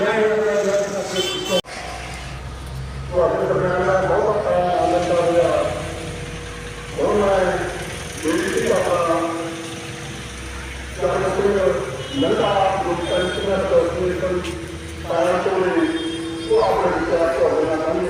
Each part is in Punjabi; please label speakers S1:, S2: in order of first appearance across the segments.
S1: Yeah. पारायण तो आपण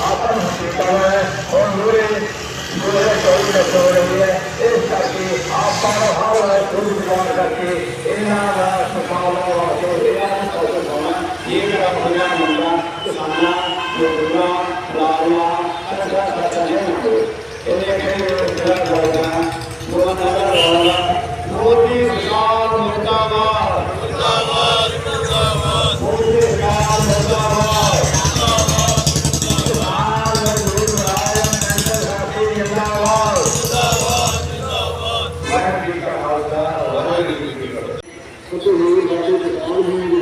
S1: آپ کا ہے اور میرے ਜਿਹੜਾ ਚੌਕੀ ਦਾ ਹੋ ਰਹੀ ਹੈ ਇਸ ਕਰਕੇ ਆਪਾਂ ਨੂੰ ਹਰ ਵਾਰ ਖੁਦ ਵਿਚਾਰ ਕਰਕੇ ਇਹਨਾਂ ਦਾ ਸਮਾਲੋ ਵਾਸਤੇ ਇਹਨਾਂ ਨੂੰ ਕੋਸ਼ਿਸ਼ ਕਰਨਾ ਇਹ ਮੇਰਾ ਬੰਦਾ ਮੰਦਾ ਕਿਸਾਨਾਂ
S2: ਲੋਕਾਂ ਲਾਰੀਆਂ ਸਰਕਾਰ ਦਾ ਚਾਹੀਦਾ ਇਹਨੇ ਕਿਹੜੇ ਜਿਹੜਾ ਲੋਕਾਂ ਨੂੰ ਨਾਲਾ ਵਾਲਾ That's what we would like to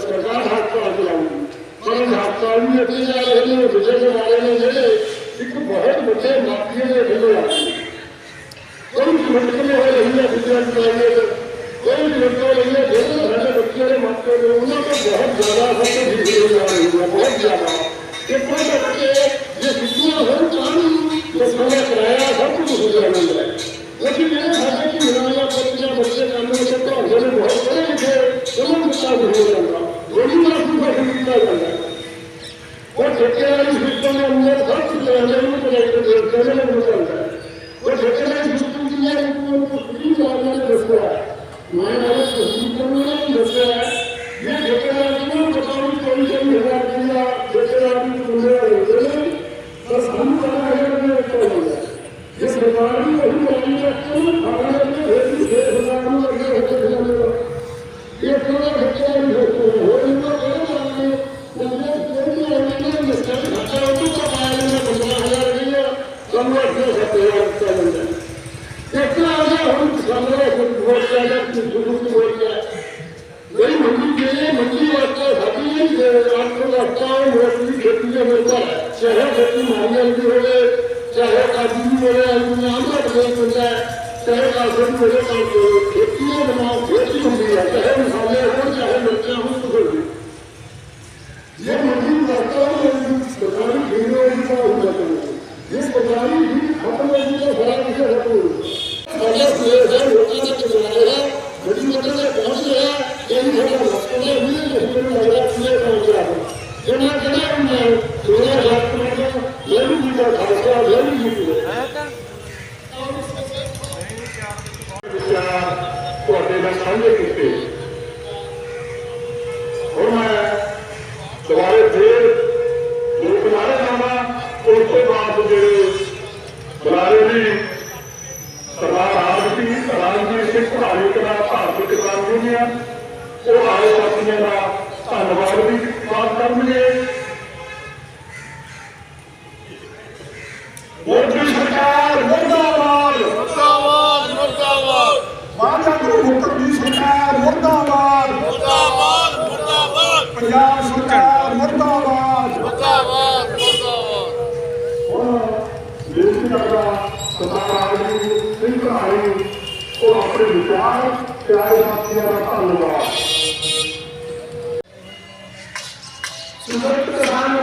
S2: ਸਰਕਾਰ ਹੱਥ ਪਾਲ ਚਲਾਉਂਦੀ ਪਰ ਹੱਥ ਪਾਲ ਵੀ ਅੱਗੇ ਜਾ ਰਹੇ ਨੇ ਵਿਜੇ ਵਾਲੇ ਨੇ ਜਿਹੜੇ ਇੱਕ ਬਹੁਤ ਵੱਡੇ ਮਾਪੀਏ ਦੇ ਢਿੱਲੇ ਆ ਕੋਈ ਮੁਸ਼ਕਲ ਹੋ ਰਹੀ ਹੈ ਵਿਜੇ ਵਾਲੇ ਕੋਈ ਮੁਸ਼ਕਲ ਹੋ ਰਹੀ ਹੈ ਜਿਹੜੇ ਸਾਡੇ ਬੱਚੇ ਦੇ ਮਾਪੇ ਨੇ ਉਹਨਾਂ ਤੋਂ ਬਹੁਤ ਜ਼ਿਆਦਾ ਫ਼ਰਕ ਇਹ ਸਰਕਾਰ ਚਾਹੇ ਕਾਸੇ ਦੀ ਹੋਵੇ ਤਾਂ ਖੇਤੀ ਦਾ ਬਣਾਓ ਖੇਤੀ ਹੁੰਦੀ ਹੈ ਚਾਹੇ ਮਸਾਲੇ ਹੋਣ ਚਾਹੇ ਮਿਰਚਾਂ ਹੋਣ ਕੁਝ ਹੋਵੇ ਇਹ ਮੰਮੀ ਰਸਤਾ ਸਰਕਾਰੀ ਖੇਤੀ ਦਾ ਹੁੰਦਾ ਹੈ ਇਹ ਸਰਕਾਰੀ ਵੀ ਖਤਮ ਹੋ ਗਈ ਤਾਂ ਬੜਾ ਕਿਸੇ ਖਤਮ ਹੋ ਸਾਡਾ ਸੇਰ ਹੈ ਲੋਕਾਂ ਦਾ ਕਿਸਾਨ ਹੈ ਬੜੀ ਮਦਦ ਤੇ ਪਹੁੰਚ ਰਿਹਾ ਇਹ ਜਿਹੜਾ ਮਸਲਾ ਵੀ ਨਹੀਂ ਮੈਨੂੰ ਲੱਗਦਾ ਕਿ ਇਹ ਪਹੁੰਚ ਰਿਹਾ ਜਿਹਨਾਂ ਜਿਹੜਾ ਮੈਂ ਸੋਇਆ ਜਾਤ ਨੂੰ ਇਹ ਵੀ ਜੀ ਦਾ ਖਾਲਸਾ ਇਹ ਵੀ ਜੀ ਦਾ ਤੁਹਾਡੇ ਨਾਲ ਸਾਂਝੇ ਕੀਤੇ। ਹੁਣ ਮੈਂ ਦੁਬਾਰੇ ਫੇਰ ਲੋਕ ਨਾਰੇ ਲਾਵਾਂ ਉਸ ਤੋਂ ਬਾਅਦ ਜਿਹੜੇ ਬੁਲਾਰੇ ਦੀ ਸਰਦਾਰ ਆਰਤੀ ਰਾਜਜੀਤ ਸਿੰਘ ਪੜ੍ਹਾਈ ਕਰਾ ਭਾਰਤੀ ਕਿਸਾਨ ਯੂਨੀਅਨ, ਉਹ ਆਏ ਸਾਥੀਆਂ ਦਾ ਧੰਨਵਾਦ ਵੀ ਬਾਤ ਕਰਨਗੇ। ਮੋਦੀ ਸਰਕਾਰ ਮੁਰਦਾਬਾਦ ਮੁਖਰ ਦੀ ਸਰਕਾਰ ਮੁਰਦਾਬਾਦ।
S3: ਮੁਰਦਾਬਾਦ ਮੁਰਦਾਬਾਦ।
S2: ਪੰਜਾਬ ਸਰਕਾਰ ਮੁਰਦਾਬਾਦ।
S3: ਮੁਰਦਾਬਾਦ ਮੁਰਦਾਬਾਦ।
S2: ਹੁਣ ਬੇਨਤੀ ਕਰਦਾ ਸਰਦਾਰ ਆਰਤੀ ਸਿੰਘ ਪੜ੍ਹਾਈ ਉਹ ਆਪਣੇ ਵਿਚਾਰ ਪਿਆਰੇ ਸਾਥੀਆਂ ਦਾ ਧੰਨਵਾਦ। ਸੁੰਦਰ ਕਿਸਾਨ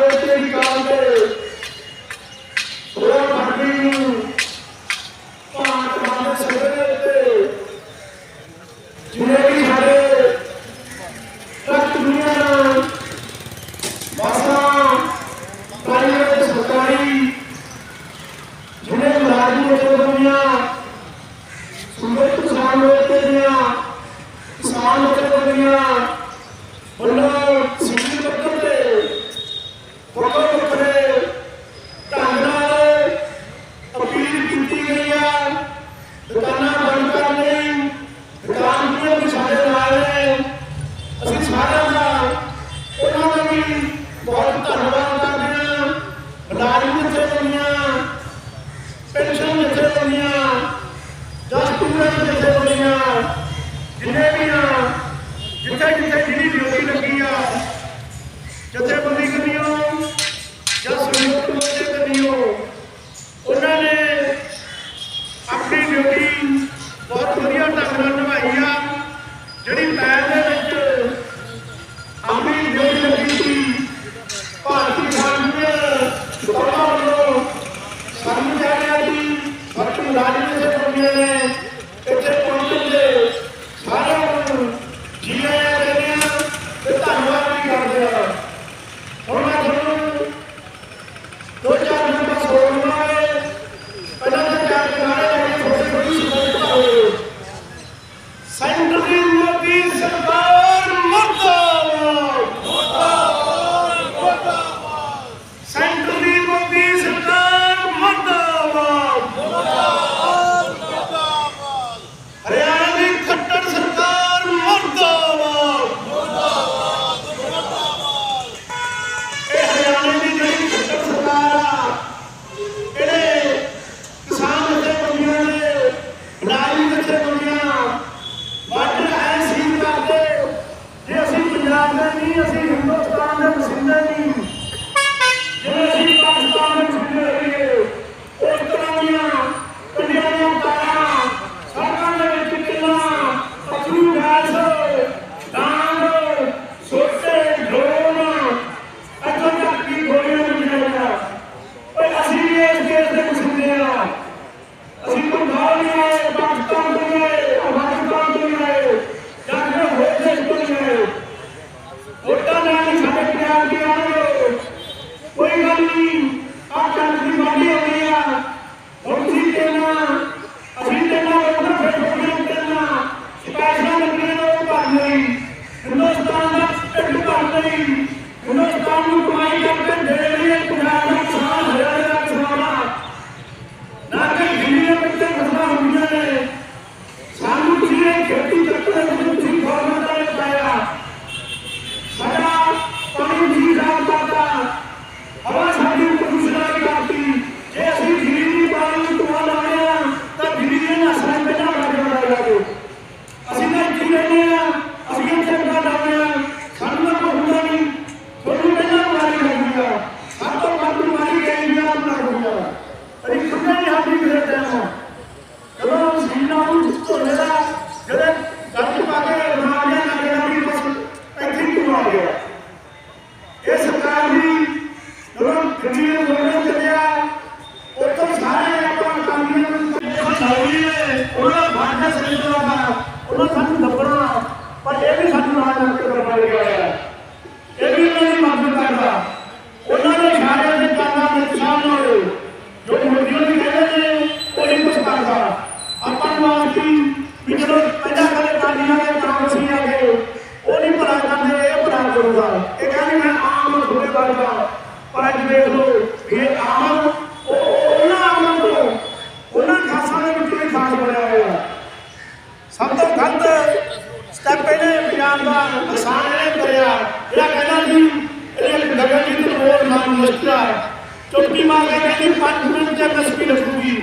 S4: ਚੁਟਕੀ ਮਾਰ ਕੇ ਕਹਿੰਦੀ 5 ਮਿੰਟ ਚ ਐਮਐਸਪੀ ਲੱਗੂਗੀ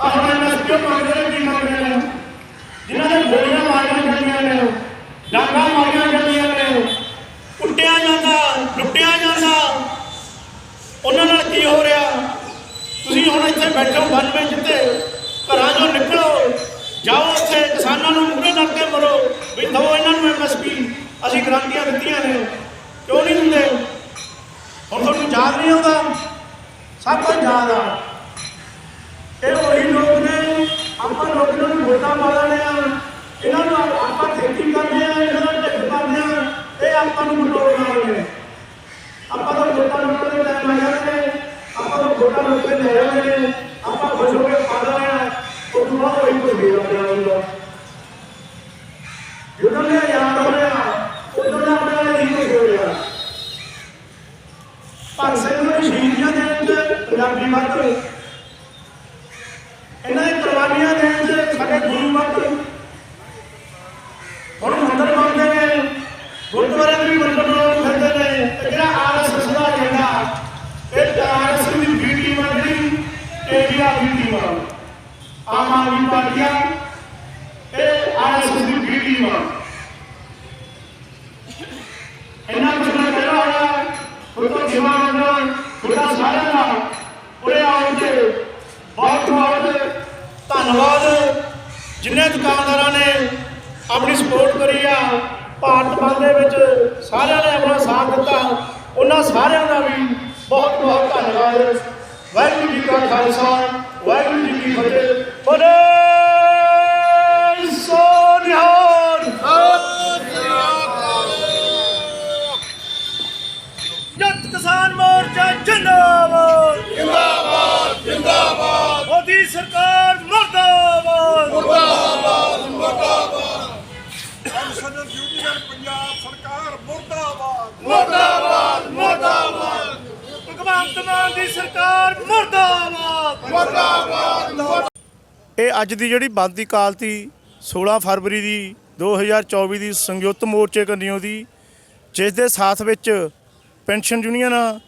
S4: ਆਹ ਹੁਣ ਐਮਐਸਪੀ ਮੰਗਦੇ ਨੇ ਕੀ ਮੰਗਦੇ ਨੇ। ਜਿਨ੍ਹਾਂ ਨੇ ਗੋਲੀਆਂ ਮਾਰੀਆਂ ਜਾਂਦੀਆਂ ਨੇ, ਡਾਂਗਾ ਮਾਰੀਆਂ ਜਾਂਦੀਆਂ ਕੁੱਟਿਆ ਜਾਂਦਾ, ਲੁੱਟਿਆ ਜਾਂਦਾ। ਉਹਨਾਂ ਨਾਲ ਕੀ ਹੋ ਰਿਹਾ? ਤੁਸੀਂ ਹੁਣ ਇੱਥੇ ਬੈਠੋ ਹੋ ਵਿੱਚ ਤੇ ਘਰਾਂ ਚੋਂ ਨਿਕਲੋ। ਜਾਓ ਉੱਥੇ, ਕਿਸਾਨਾਂ ਨੂੰ ਮੂਹਰੇ ਲੱਗ ਕੇ ਮਰੋ। ਵੀ ਦੋ ਇਹਨਾਂ ਨੂੰ ਐਮਐਸਪੀ ਅਸੀਂ ਗਰੰਟੀਆਂ ਦਿੱਤੀਆਂ ਨੇ। ਕਿਉਂ ਨਹੀਂ ਦਿੰਦੇ? ਹੁਣ ਤੁਹਾਨੂੰ ਯਾਦ ਨਹੀਂ ਆਉਂਦਾ? ਸਭ ਕੁਝ ਯਾਦ ਆ। ਇਹ ਉਹੀ ਲੋਕ ਨੇ, ਆਪਾਂ ਲੋਕਾਂ ਨੂੰ ਵੋਟਾਂ ਪਾ ਲੈਣੇ ਆ। ਇਹਨਾਂ ਨੂੰ ਆਪਾਂ ਖੇਤੀ ਕਰਦੇ ਆ, ਇਹਨਾਂ ਦਾ ਢਿੱਡ ਭਰਦੇ ਆ, ਇਹ ਆਪਾਂ ਨੂੰ ਮਟੋਲ ਮਾਰਦੇ ਆਪਾਂ ਤਾਂ ਵੋਟਾਂ ਲੁੱਟਣ ਦੇ ਟਾਈਮ ਆ ਜਾਂਦੇ ਆਪਾਂ ਤਾਂ ਵੋਟਾਂ ਲੁੱਟ ਕੇ ਲੈ ਜਾਂਦੇ ਆਪਾਂ ਖੁਸ਼ ਹੋ ਕੇ ਪਾ ਦਿੰਦੇ ਆ ਉਹ ਤੋਂ ਬਾਅਦ ਉਹੀ ਕੁਝ ਦੇ ਆਪਣਾ ਹੁੰਦਾ ਜਦੋਂ ਮੈਂ ਯਾਦ ਹੋ ਰਿਹਾ ਉਦੋਂ ਦਾ ਆਪਣਾ ਨਹੀਂ ਕੁਝ ਹੋ ਰਿਹਾ ਪਰ ਸੈਨੂੰ ਸ਼ਹੀਦੀਆਂ ਦੇ ਵਿੱਚ ਪੰਜਾਬੀ ਮੱਤ ਇਹਨਾਂ ਦੀ ਕੁਰਬਾਨੀਆਂ ਦੇ ਵਿੱਚ ਸਾਡੇ ਗੁਰੂ ਮੱਤ ਹੁਣ ਮੰਦਰ ਬਣਦੇ ਨੇ ਗੁਰਦੁਆਰੇ ਵੀ ਮੰਦਰ ਬਣਾਉਣ ਫਿਰਦੇ ਨੇ ਤੇ ਜਿਹੜਾ ਆਰਐਸਐਸ ਦਾ ਝੰਡਾ ਇਹ ਆਰਐਸਐਸ ਦੀ ਬੀ ਟੀਮ ਆ ਜਿਹੜੀ ਏਰੀਆ ਬੀ ਟੀਮ ਆ ਆਮ ਆਦਮੀ ਪਾਰਟੀ ਆ ਇਹ ਆਰਐਸਐਸ ਦੀ ਬੀ ਟੀਮ ਆ ਇਹਨਾਂ ਕੁਝ ਨਾ ਕਹਿਣਾ ਹੋਇਆ ਤੁਹਾਡਾ ਸੇਵਾ ਕਰਨਾ ਤੁਹਾਡਾ ਸਾਰਿਆਂ ਦਾ ਉਰੇ ਆਉਣ ਤੇ ਬਹੁਤ ਬਹੁਤ ਧੰਨਵਾਦ ਦੁਕਾਨਦਾਰਾਂ ਨੇ ਆਪਣੀ ਸਪੋਰਟ ਕਰੀ ਆ। ਭਾਰਤ ਬੰਦ ਦੇ ਵਿੱਚ ਸਾਰਿਆਂ ਨੇ ਆਪਣਾ ਸਾਥ ਦਿੱਤਾ। ਉਹਨਾਂ ਸਾਰਿਆਂ ਦਾ ਵੀ ਬਹੁਤ ਬਹੁਤ ਧੰਨਵਾਦ। ਵਾਹਿਗੁਰੂ ਜੀ ਕਾ ਖਾਲਸਾ ਵਾਹਿਗੁਰੂ ਜੀ ਕੀ ਫਤਿਹ। ਬੋਲੇ ਸੋ ਨਿਹਾਲ ਜੱਟ ਕਿਸਾਨ ਮੋਰਚਾ ਜਿੰਦਾਬਾਦ।
S3: ਜਿੰਦਾਬਾਦ ਜਿੰਦਾਬਾਦ।
S4: ਮੋਦੀ ਸਰਕਾਰ ਮਰਦਾਬਾਦ
S3: ਮੁਰਦਾਬਾਦ। ਮੁਰਦਾਬਾਦ।
S5: ਸਦਰ ਯੂਨੀਅਨ ਪੰਜਾਬ ਸਰਕਾਰ ਮੁਰਦਾਬਾਦ।
S3: ਮੁਰਦਾਬਾਦ ਮੁਰਦਾਬਾਦ।
S4: ਭਗਵੰਤ ਮਾਨ ਦੀ ਸਰਕਾਰ ਮਰਦਾਬਾਦ।
S3: ਮੁਰਦਾਬਾਦ
S4: ਇਹ ਅੱਜ ਦੀ ਜਿਹੜੀ ਬੰਦ ਦੀ ਕਾਲਤੀ 16 ਫਰਵਰੀ ਦੀ 2024 ਦੀ ਸੰਯੁਕਤ ਮੋਰਚੇ ਕੰਨਿਓ ਦੀ ਜਿਸ ਦੇ ਸਾਥ ਵਿੱਚ ਪੈਨਸ਼ਨ ਯੂਨੀਅਨਾਂ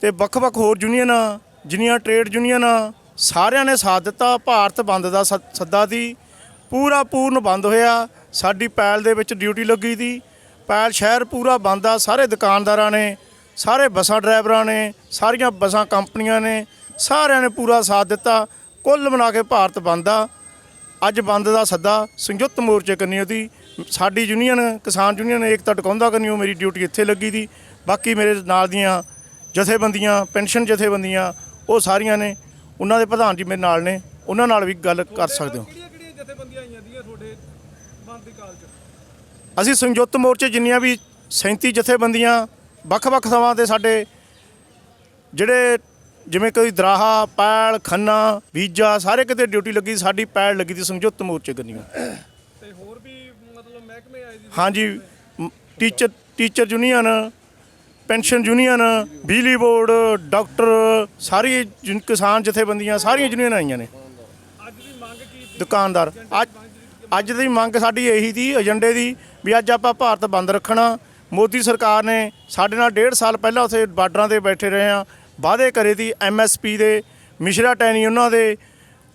S4: ਤੇ ਵੱਖ-ਵੱਖ ਹੋਰ ਯੂਨੀਅਨਾਂ ਜਿੰਨੀਆਂ ਟ੍ਰੇਡ ਯੂਨੀਅਨਾਂ ਸਾਰਿਆਂ ਨੇ ਸਾਥ ਦਿੱਤਾ। ਭਾਰਤ ਬੰਦ ਦਾ ਸ- ਸੱਦਾ ਦੀ ਪੂਰਾ ਪੂਰਨ ਬੰਦ ਹੋਇਆ। ਸਾਡੀ ਪੈਲ ਦੇ ਵਿੱਚ ਡਿਊਟੀ ਲੱਗੀ ਦੀ। ਪੈਲ ਸ਼ਹਿਰ ਪੂਰਾ ਬੰਦ ਆ, ਸਾਰੇ ਦੁਕਾਨਦਾਰਾਂ ਨੇ, ਸਾਰੇ ਬੱਸਾਂ ਡਰਾਈਵਰਾਂ ਨੇ, ਸਾਰੀਆਂ ਬੱਸਾਂ ਕੰਪਨੀਆਂ ਨੇ, ਸਾਰਿਆਂ ਨੇ ਪੂਰਾ ਸਾਥ ਦਿੱਤਾ। ਕੁੱਲ ਮਿਲਾ ਕੇ ਭਾਰਤ ਬੰਦ ਆ। ਅੱਜ ਬੰਦ ਦਾ ਸੱਦਾ ਸੰਯੁਕਤ ਮੋਰਚੇ ਕੰਨਿਓ ਉਹਦੀ। ਸਾਡੀ ਯੂਨੀਅਨ, ਕਿਸਾਨ ਯੂਨੀਅਨ ਏਕਤਾ ਟਿਕਾਉਂਦਾ ਉਹ ਮੇਰੀ ਡਿਊਟੀ ਇੱਥੇ ਲੱਗੀ ਦੀ। ਬਾਕੀ ਮੇਰੇ ਨਾਲ ਦੀਆਂ ਜਥੇਬੰਦੀਆਂ, ਪੈਨਸ਼ਨ ਜਥੇਬੰਦੀਆਂ, ਉਹ ਸਾਰੀਆਂ ਨੇ। ਉਹਨਾਂ ਦੇ ਪ੍ਰਧਾਨ ਜੀ ਮੇਰੇ ਨਾਲ ਨੇ। ਉਹਨਾਂ ਨਾਲ ਵੀ ਗੱਲ ਕਰ ਸਕਦੇ ਹੋ।
S5: ਕਿਹੜੀਆਂ ਕਿਹੜੀਆਂ ਜਥੇਬੰਦੀਆਂ ਆਈਆਂ ਦੀਆਂ ਤੁਹਾਡੇ ਦੀ ਕਾਲ ਚ।
S4: ਅਸੀਂ ਸੰਯੁਕਤ ਮੋਰਚੇ ਜਿੰਨੀਆਂ ਵੀ 37 ਜਥੇਬੰਦੀਆਂ ਵੱਖ-ਵੱਖ ਥਾਵਾਂ ਤੇ ਸਾਡੇ ਜਿਹੜੇ ਜਿਵੇਂ ਕੋਈ ਦਰਾਹਾ ਪੈਲ ਖੰਨਾ ਬੀਜਾ ਸਾਰੇ ਕਿਤੇ ਡਿਊਟੀ ਲੱਗੀ ਸਾਡੀ ਪੈਲ ਲੱਗੀ ਦੀ ਸੰਯੁਕਤ ਮੋਰਚੇ ਕੰਨੀਓ
S5: ਤੇ ਹੋਰ ਵੀ ਮਤਲਬ ਮਹਿਕਮੇ ਆਏ ਜੀ
S4: ਹਾਂਜੀ teacher teacher union pension union ਬਿਜਲੀ ਬੋਰਡ ਡਾਕਟਰ ਸਾਰੀ ਕਿਸਾਨ ਜਥੇਬੰਦੀਆਂ ਸਾਰੀਆਂ ਯੂਨੀਅਨ ਆਈਆਂ ਨੇ।
S5: ਅੱਜ ਦੀ ਮੰਗ ਕੀ ਸੀ?
S4: ਦੁਕਾਨਦਾਰ। ਅੱਜ ਅੱਜ ਦੀ ਮੰਗ ਸਾਡੀ ਇਹੀ ਸੀ, ਏਜੰਡੇ ਦੀ, ਵੀ ਅੱਜ ਆਪਾਂ ਭਾਰਤ ਬੰਦ ਰੱਖਣਾ। ਮੋਦੀ ਸਰਕਾਰ ਨੇ ਸਾਡੇ ਨਾਲ ਡੇਢ ਸਾਲ ਪਹਿਲਾਂ ਉੱਥੇ ਬਾਰਡਰਾਂ ਤੇ ਬੈਠੇ ਰਹੇ ਆ ਵਾਅਦੇ ਕਰੇ ਸੀ ਐਮਐਸਪੀ ਦੇ, ਮਿਸ਼ਰਾ ਟੈਨੀ ਉਹਨਾਂ ਦੇ।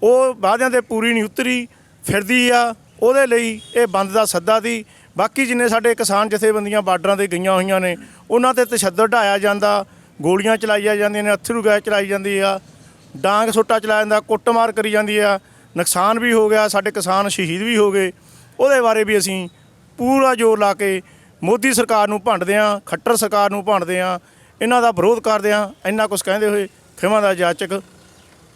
S4: ਉਹ ਵਾਅਦਿਆਂ ਤੇ ਪੂਰੀ ਨਹੀਂ ਉਤਰੀ, ਫਿਰਦੀ ਆ। ਉਹਦੇ ਲਈ ਇਹ ਬੰਦ ਦਾ ਸੱਦਾ ਦੀ ਬਾਕੀ ਜਿੰਨੇ ਸਾਡੇ ਕਿਸਾਨ ਜਥੇਬੰਦੀਆਂ ਬਾਰਡਰਾਂ ਤੇ ਗਈਆਂ ਹੋਈਆਂ ਨੇ, ਉਹਨਾਂ ਤੇ ਤਸ਼ੱਦਦ ਢਾਇਆ ਜਾਂਦਾ। ਗੋਲੀਆਂ ਚਲਾਈਆਂ ਜਾਂਦੀਆਂ ਨੇ, ਅਥਰੂ ਗੈਸ ਚਲਾਈ ਜਾਂਦੀ ਆ। ਡਾਂਗ ਸੁੱਟਾ ਚਲਾਇਆ ਜਾਂਦਾ, ਕੁੱਟਮਾਰ ਕਰੀ ਜਾਂਦੀ ਆ। ਨੁਕਸਾਨ ਵੀ ਹੋ ਗਿਆ, ਸਾਡੇ ਕਿਸਾਨ ਸ਼ਹੀਦ ਵੀ ਹੋ ਗਏ। ਉਹਦੇ ਬਾਰੇ ਵੀ ਅਸੀਂ ਪੂਰਾ ਜ਼ੋਰ ਲਾ ਕੇ ਮੋਦੀ ਸਰਕਾਰ ਨੂੰ ਭੰਡਦੇ ਆ ਖੱਟਰ ਸਰਕਾਰ ਨੂੰ ਭੰਡਦੇ ਆ ਇਹਨਾਂ ਦਾ ਵਿਰੋਧ ਕਰਦੇ ਆ ਇੰਨਾ ਕੁਝ ਕਹਿੰਦੇ ਹੋਏ ਖਿਮਾ ਦਾ ਜਾਚਕ।